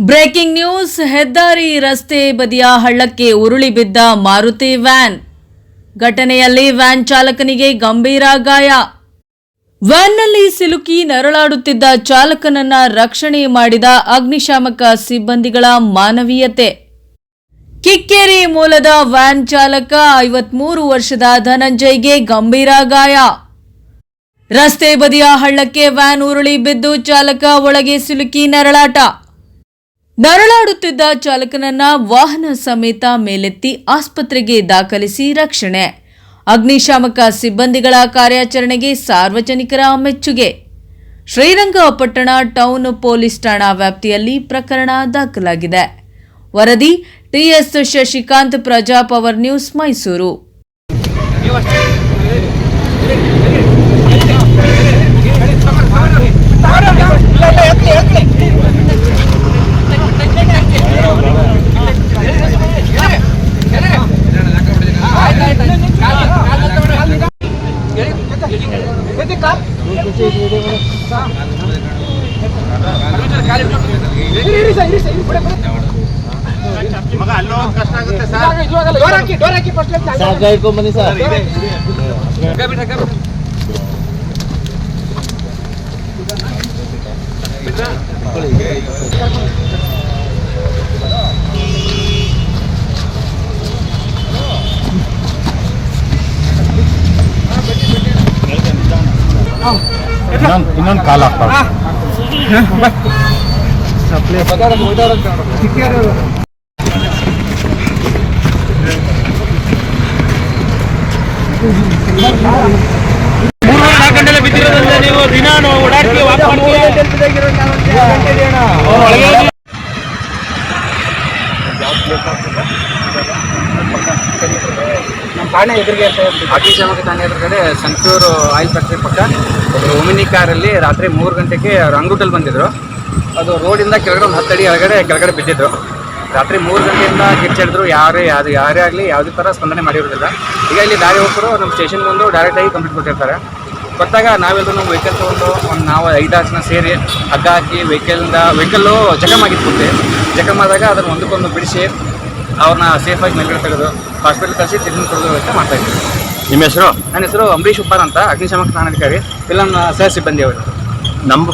Breaking news, ಹೆದ್ದಾರಿ ರಸ್ತೆ ಬದಿಯ ಹಳ್ಳಕ್ಕೆ ಉರುಳಿ ಬಿದ್ದ ಮಾರುತಿ ವ್ಯಾನ್. ಘಟನೆಯಲ್ಲಿ ವ್ಯಾನ್ ಚಾಲಕನಿಗೆ ಗಂಭೀರ ಗಾಯ. ವ್ಯಾನ್ನಲ್ಲಿ ಸಿಲುಕಿ ನರಳಾಡುತ್ತಿದ್ದ ಚಾಲಕನನ್ನ ರಕ್ಷಣೆ ಮಾಡಿದ ಅಗ್ನಿಶಾಮಕ ಸಿಬ್ಬಂದಿಗಳ ಮಾನವೀಯತೆ. ಕಿಕ್ಕೇರಿ ಮೂಲದ ವ್ಯಾನ್ ಚಾಲಕ ಐವತ್ಮೂರು ವರ್ಷದ ಧನಂಜಯ್ಗೆ ಗಂಭೀರ ಗಾಯ. ರಸ್ತೆ ಬದಿಯ ಹಳ್ಳಕ್ಕೆ ವ್ಯಾನ್ ಉರುಳಿ ಬಿದ್ದು ಚಾಲಕ ಒಳಗೆ ಸಿಲುಕಿ ನರಳಾಟ. ನರಳಾಡುತ್ತಿದ್ದ ಚಾಲಕನನ್ನ ವಾಹನ ಸಮೇತ ಮೇಲೆತ್ತಿ ಆಸ್ಪತ್ರೆಗೆ ದಾಖಲಿಸಿ ರಕ್ಷಣೆ. ಅಗ್ನಿಶಾಮಕ ಸಿಬ್ಬಂದಿಗಳ ಕಾರ್ಯಾಚರಣೆಗೆ ಸಾರ್ವಜನಿಕರ ಮೆಚ್ಚುಗೆ. ಶ್ರೀರಂಗಪಟ್ಟಣ ಟೌನ್ ಪೊಲೀಸ್ ಠಾಣಾ ವ್ಯಾಪ್ತಿಯಲ್ಲಿ ಪ್ರಕರಣ ದಾಖಲಾಗಿದೆ. ವರದಿ, ಟಿಎಸ್ ಶಶಿಕಾಂತ್ ಪ್ರಜಾ ಪವರ್ ನ್ಯೂಸ್ ಮೈಸೂರು. ಸಾಕ ಇಟ್ಕೊಂಡ್ ಬನ್ನಿ ಸರ್ ಇನ್ನೊಂದು ಇನ್ನೊಂದು ಕಾಲ ನೀವು ದಿನ ಓಡಾಡ್ತೀವಿ ನಮ್ಮ ಠಾಣೆ ಎದುರಿಗೆ ಅತಿ. ಅಗ್ನಿಶಾಮಕ ಠಾಣೆ ಎದುರುಗಡೆ ಸಂತೂರು ಆಯಿಲ್ ಫ್ಯಾಕ್ಟ್ರಿ ಪಕ್ಕ ಒಬ್ಬರು ಒಮಿನಿ ಕಾರಲ್ಲಿ ರಾತ್ರಿ ಮೂರು ಗಂಟೆಗೆ ಅವ್ರು ಅಂಗುಟಲ್ಲಿ ಬಂದಿದ್ರು. ಅದು ರೋಡಿಂದ ಕೆಳಗಡೆ ಒಂದು ಹತ್ತು ಅಡಿ ಕೆಳಗಡೆ ಕೆಳಗಡೆ ಬಿದ್ದಿದ್ರು. ರಾತ್ರಿ ಮೂರು ಗಂಟೆಯಿಂದ ಕಿರ್ಚಾಡಿದ್ರು ಯಾರೇ ಯಾರು ಯಾರೇ ಆಗಲಿ ಯಾವುದೇ ಥರ ಸ್ಪಂದನೆ ಮಾಡಿರೋದಿಲ್ಲ. ಈಗ ಇಲ್ಲಿ ದಾರಿ ಹೋಗ್ರು ನಮ್ಮ ಸ್ಟೇಷನ್ ಬಂದು ಡೈರೆಕ್ಟಾಗಿ ಕಂಪ್ಲೀಟ್ ಕೊಟ್ಟಿರ್ತಾರೆ. ಗೊತ್ತಾಗ ನಾವೆಲ್ಲರೂ ನಮ್ಮ ವೆಹಿಕಲ್ ತೊಗೊಂಡು ಒಂದು ನಾವು ಐದಾರು ಜನ ಸೇರಿ ಹಗ್ಗ ಹಾಕಿ ವೆಹಿಕಲ್ನಿಂದ ವೆಹಿಕಲ್ಲು ಜಖಮ್ ಆಗಿತ್ತು ಜಖಮ್ ಆದಾಗ ಅದನ್ನು ಒಂದಕ್ಕೊಂದು ಬಿಡಿಸಿ ಅವ್ರನ್ನ ಸೇಫಾಗಿ ಮೇಲ್ಗಡೆ ತೆಗೆದು ಹಾಸ್ಪಿಟ್ಲ್ ಕಳಿಸಿ ಟ್ರೀಟ್ಮೆಂಟ್ ಕೊಡೋದು ವ್ಯವಸ್ಥೆ ಮಾಡ್ತಾ ಇದ್ದೀವಿ ನಿಮ್ಮ ಹೆಸರು? ನನ್ನ ಹೆಸರು ಅಂಬರೀಶ್ ಉಪ್ಪಾರ್ ಅಂತ ಅಗ್ನಿಶಾಮಕ ಠಾಣಾಧಿಕಾರಿ ಇಲ್ಲ ಸಹ ಸಿಬ್ಬಂದಿ ಅವರು. ನಮ್ಮ